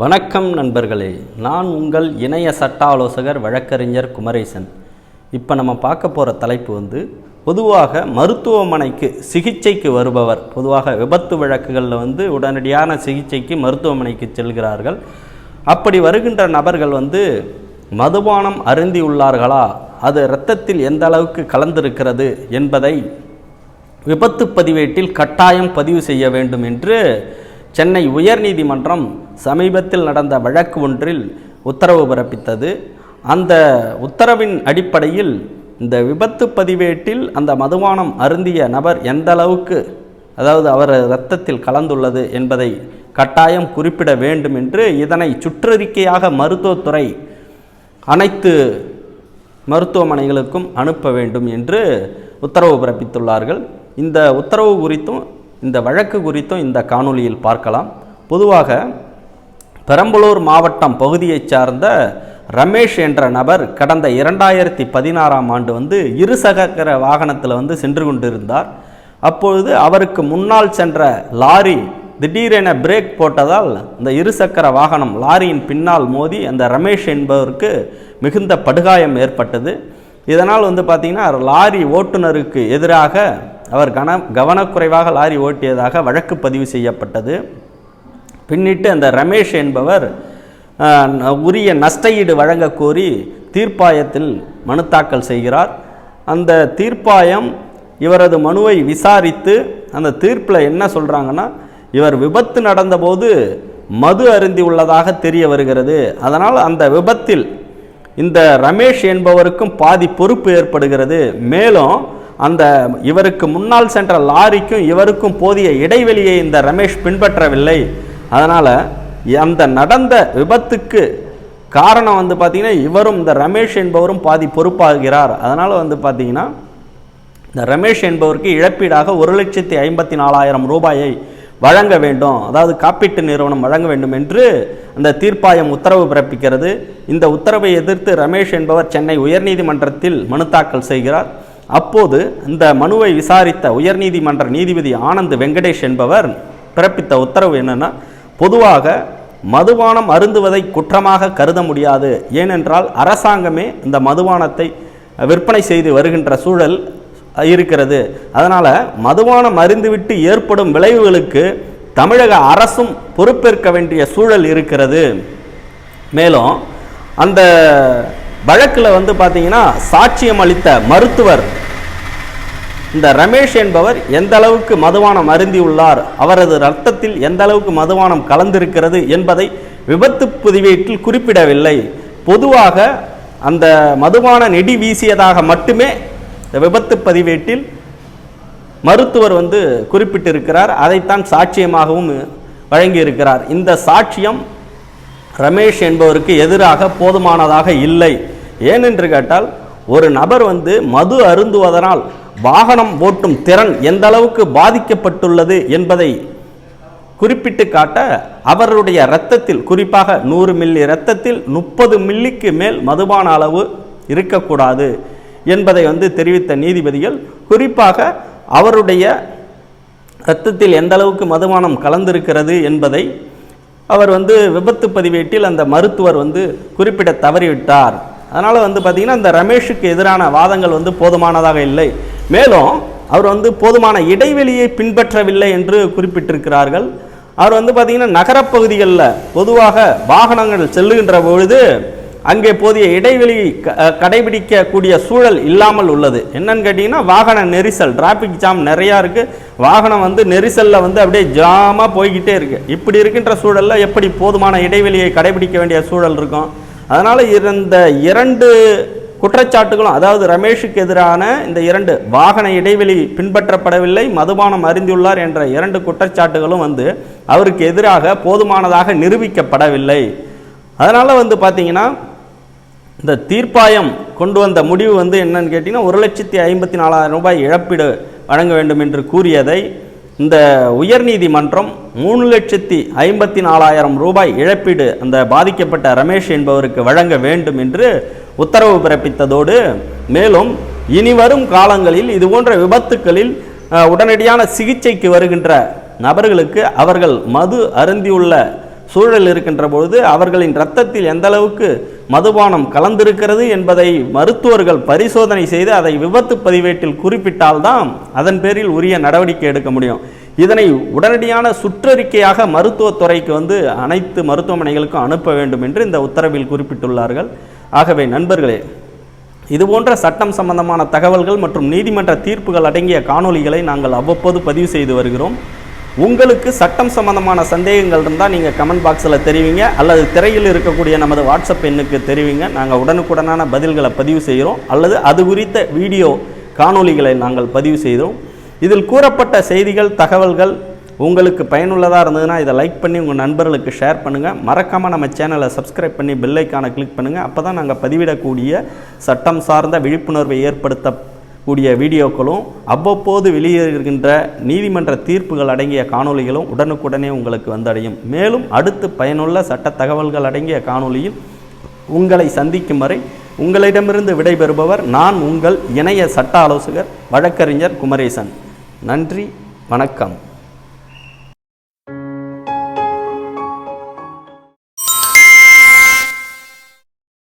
வணக்கம் நண்பர்களே. நான் உங்கள் இணைய சட்ட ஆலோசகர் வழக்கறிஞர் குமரேசன். இப்போ நம்ம பார்க்க போகிற தலைப்பு வந்து பொதுவாக மருத்துவமனைக்கு சிகிச்சைக்கு வருபவர் பொதுவாக விபத்து வழக்குகளில் வந்து உடனடியான சிகிச்சைக்கு மருத்துவமனைக்கு செல்கிறார்கள். அப்படி வருகின்ற நபர்கள் வந்து மதுபானம் அருந்தியுள்ளார்களா அது இரத்தத்தில் எந்த அளவுக்கு கலந்திருக்கிறது என்பதை விபத்து பதிவேட்டில் கட்டாயம் பதிவு செய்ய வேண்டும் என்று சென்னை உயர்நீதிமன்றம் சமீபத்தில் நடந்த வழக்கு ஒன்றில் உத்தரவு பிறப்பித்தது. அந்த உத்தரவின் அடிப்படையில் இந்த விபத்து பதிவேட்டில் அந்த மதுபானம் அருந்திய நபர் எந்த அளவுக்கு அதாவது அவர் இரத்தத்தில் கலந்துள்ளது என்பதை கட்டாயம் குறிப்பிட வேண்டும் என்று இதனை சுற்றறிக்கையாக மருத்துவத்துறை அனைத்து மருத்துவமனைகளுக்கும் அனுப்ப வேண்டும் என்று உத்தரவு பிறப்பித்துள்ளார்கள். இந்த உத்தரவு குறித்தும் இந்த வழக்கு குறித்தும் இந்த காணொளியில் பார்க்கலாம். பொதுவாக பெரம்பலூர் மாவட்டம் பகுதியைச் சார்ந்த ரமேஷ் என்ற நபர் கடந்த இரண்டாயிரத்தி பதினாறாம் ஆண்டு வந்து இருசகர வாகனத்தில் வந்து சென்று கொண்டிருந்தார். அப்பொழுது அவருக்கு முன்னால் சென்ற லாரி திடீரென பிரேக் போட்டதால் இந்த இருசக்கர வாகனம் லாரியின் பின்னால் மோதி அந்த ரமேஷ் என்பவருக்கு மிகுந்த படுகாயம் ஏற்பட்டது. இதனால் வந்து பார்த்திங்கன்னா லாரி ஓட்டுநருக்கு எதிராக அவர் கன கவனக்குறைவாக லாரி ஓட்டியதாக வழக்கு பதிவு செய்யப்பட்டது. பின்னிட்டு அந்த ரமேஷ் என்பவர் உரிய நஷ்டஈடு வழங்க கோரி தீர்ப்பாயத்தில் மனு தாக்கல் செய்கிறார். அந்த தீர்ப்பாயம் இவரது மனுவை விசாரித்து அந்த தீர்ப்பில் என்ன சொல்கிறாங்கன்னா இவர் விபத்து நடந்தபோது மது அருந்தி உள்ளதாக தெரிய வருகிறது. அதனால் அந்த விபத்தில் இந்த ரமேஷ் என்பவருக்கும் பாதி பொறுப்பு ஏற்படுகிறது. மேலும் அந்த இவருக்கு முன்னால் சென்ற லாரிக்கும் இவருக்கும் போதிய இடைவெளியை இந்த ரமேஷ் பின்பற்றவில்லை. அதனால் அந்த நடந்த விபத்துக்கு காரணம் வந்து பார்த்திங்கன்னா இவரும் இந்த ரமேஷ் என்பவரும் பாதி பொறுப்பாகிறார். அதனால் வந்து பார்த்திங்கன்னா இந்த ரமேஷ் என்பவருக்கு இழப்பீடாக ஒரு லட்சத்தி ஐம்பத்தி நாலாயிரம் ரூபாயை வழங்க வேண்டும். அதாவது காப்பீட்டு நிறுவனம் வழங்க வேண்டும் என்று அந்த தீர்ப்பாயம் உத்தரவு பிறப்பிக்கிறது. இந்த உத்தரவை எதிர்த்து ரமேஷ் என்பவர் சென்னை உயர்நீதிமன்றத்தில் மனு தாக்கல் செய்கிறார். அப்போது இந்த மனுவை விசாரித்த உயர்நீதிமன்ற நீதிபதி ஆனந்த் வெங்கடேஷ் என்பவர் பிறப்பித்த உத்தரவு என்னென்னா பொதுவாக மதுபானம் அருந்துவதை குற்றமாக கருத முடியாது. ஏனென்றால் அரசாங்கமே இந்த மதுபானத்தை விற்பனை செய்து வருகின்ற சூழல் இருக்கிறது. அதனால் மதுபானம் அருந்துவிட்டு ஏற்படும் விளைவுகளுக்கு தமிழக அரசும் பொறுப்பேற்க வேண்டிய சூழல் இருக்கிறது. மேலும் அந்த வழக்கில் வந்து பார்த்தீங்கன்னா சாட்சியம் அளித்த மருத்துவர் இந்த ரமேஷ் என்பவர் எந்த அளவுக்கு அருந்தி உள்ளார் அவரது ரத்தத்தில் எந்த அளவுக்கு மதுபானம் கலந்திருக்கிறது என்பதை விபத்து பதிவேட்டில் குறிப்பிடவில்லை. பொதுவாக அந்த மதுபான நெடி வீசியதாக மட்டுமே இந்த விபத்து பதிவேட்டில் மருத்துவர் வந்து குறிப்பிட்டிருக்கிறார். அதைத்தான் சாட்சியமாகவும் வழங்கியிருக்கிறார். இந்த சாட்சியம் ரமேஷ் என்பவருக்கு எதிராக போதுமானதாக இல்லை. ஏனென்று கேட்டால் ஒரு நபர் வந்து மது அருந்துவதனால் வாகனம் ஓட்டும் திறன் எந்த அளவுக்கு பாதிக்கப்பட்டுள்ளது என்பதை குறிப்பிட்டு காட்ட அவருடைய இரத்தத்தில் குறிப்பாக நூறு மில்லி இரத்தத்தில் முப்பது மில்லிக்கு மேல் மதுபான அளவு இருக்கக்கூடாது என்பதை வந்து தெரிவித்த நீதிபதிகள் குறிப்பாக அவருடைய இரத்தத்தில் எந்த அளவுக்கு மதுபானம் கலந்திருக்கிறது என்பதை அவர் வந்து விபத்து பதிவேட்டில் அந்த மருத்துவர் வந்து குறிப்பிட தவறிவிட்டார். அதனால் வந்து பார்த்திங்கன்னா இந்த ரமேஷுக்கு எதிரான வாதங்கள் வந்து போதுமானதாக இல்லை. மேலும் அவர் வந்து போதுமான இடைவெளியை பின்பற்றவில்லை என்று குறிப்பிட்டிருக்கிறார்கள். அவர் வந்து பார்த்திங்கன்னா நகரப்பகுதிகளில் பொதுவாக வாகனங்கள் செல்லுகின்ற பொழுது அங்கே போதிய இடைவெளி க- கடைபிடிக்கக்கூடிய சூழல் இல்லாமல் உள்ளது. என்னன்னு கேட்டிங்கன்னா வாகன நெரிசல் டிராஃபிக் ஜாம் நிறையா இருக்குது வாகனம் வந்து நெரிசலில் வந்து அப்படியே ஜாமாக போய்கிட்டே இருக்குது இப்படி இருக்கின்ற சூழலில் எப்படி போதுமான இடைவெளியை கடைபிடிக்க வேண்டிய சூழல் இருக்கும்? அதனால் இந்த இரண்டு குற்றச்சாட்டுகளும் அதாவது ரமேஷுக்கு எதிரான இந்த இரண்டு வாகன இடைவெளி பின்பற்றப்படவில்லை மதுபானம் அறிந்துள்ளார் என்ற இரண்டு குற்றச்சாட்டுகளும் வந்து அவருக்கு எதிராக போதுமானதாக நிரூபிக்கப்படவில்லை. அதனால் வந்து பார்த்தீங்கன்னா இந்த தீர்ப்பாயம் கொண்டு வந்த முடிவு வந்து என்னன்னு கேட்டிங்கன்னா ஒரு லட்சத்தி ஐம்பத்தி நாலாயிரம் ரூபாய் இழப்பீடு வழங்க வேண்டும் என்று கூறியதை இந்த உயர்நீதிமன்றம் மூணு லட்சத்தி ஐம்பத்தி நாலாயிரம் ரூபாய் இழப்பீடு அந்த பாதிக்கப்பட்ட ரமேஷ் என்பவருக்கு வழங்க வேண்டும் என்று உத்தரவு பிறப்பித்ததோடு மேலும் இனி வரும் காலங்களில் இது போன்ற விபத்துக்களில் உடனடியான சிகிச்சைக்கு வருகின்ற நபர்களுக்கு அவர்கள் மது அருந்தியுள்ள சூழல் இருக்கின்ற பொழுது அவர்களின் இரத்தத்தில் எந்த அளவுக்கு மதுபானம் கலந்திருக்கிறது என்பதை மருத்துவர்கள் பரிசோதனை செய்து அதை விபத்து பதிவேட்டில் குறிப்பிட்டால்தான் அதன் பேரில் உரிய நடவடிக்கை எடுக்க முடியும். இதனை உடனடியான சுற்றறிக்கையாக மருத்துவத்துறைக்கு வந்து அனைத்து மருத்துவமனைகளுக்கும் அனுப்ப வேண்டும் என்று இந்த உத்தரவில் குறிப்பிட்டுள்ளார்கள். ஆகவே நண்பர்களே இதுபோன்ற சட்டம் சம்பந்தமான தகவல்கள் மற்றும் நீதிமன்ற தீர்ப்புகள் அடங்கிய காணொளிகளை நாங்கள் அவ்வப்போது பதிவு செய்து வருகிறோம். உங்களுக்கு சட்டம் சம்பந்தமான சந்தேகங்கள் இருந்தால் நீங்கள் கமெண்ட் பாக்ஸில் தெரிவிங்க. அல்லது திரையில் இருக்கக்கூடிய நமது வாட்ஸ்அப் எண்ணுக்கு தெரிவிங்க. நாங்கள் உடனுக்குடனான பதில்களை பதிவு செய்கிறோம். அல்லது அது குறித்த வீடியோ காணொளிகளை நாங்கள் பதிவு செய்கிறோம். இதில் கூறப்பட்ட செய்திகள் தகவல்கள் உங்களுக்கு பயனுள்ளதாக இருந்ததுன்னா இதை லைக் பண்ணி உங்கள் நண்பர்களுக்கு ஷேர் பண்ணுங்கள் மறக்காமல் நம்ம சேனலை சப்ஸ்கிரைப் பண்ணி பில்லைக்கான கிளிக் பண்ணுங்கள் அப்போ தான் நாங்கள் பதிவிடக்கூடிய சட்டம் சார்ந்த விழிப்புணர்வை ஏற்படுத்த கூடிய வீடியோக்களும் அவ்வப்போது வெளியேறுகின்ற நீதிமன்ற தீர்ப்புகள் அடங்கிய காணொளிகளும் உடனுக்குடனே உங்களுக்கு வந்தடையும். மேலும் அடுத்து பயனுள்ள சட்ட தகவல்கள் அடங்கிய காணொலியில் உங்களை சந்திக்கும் வரை உங்களிடமிருந்து விடைபெறுபவர் நான் உங்கள் இணைய சட்ட ஆலோசகர் வழக்கறிஞர் குமரேசன். நன்றி வணக்கம்.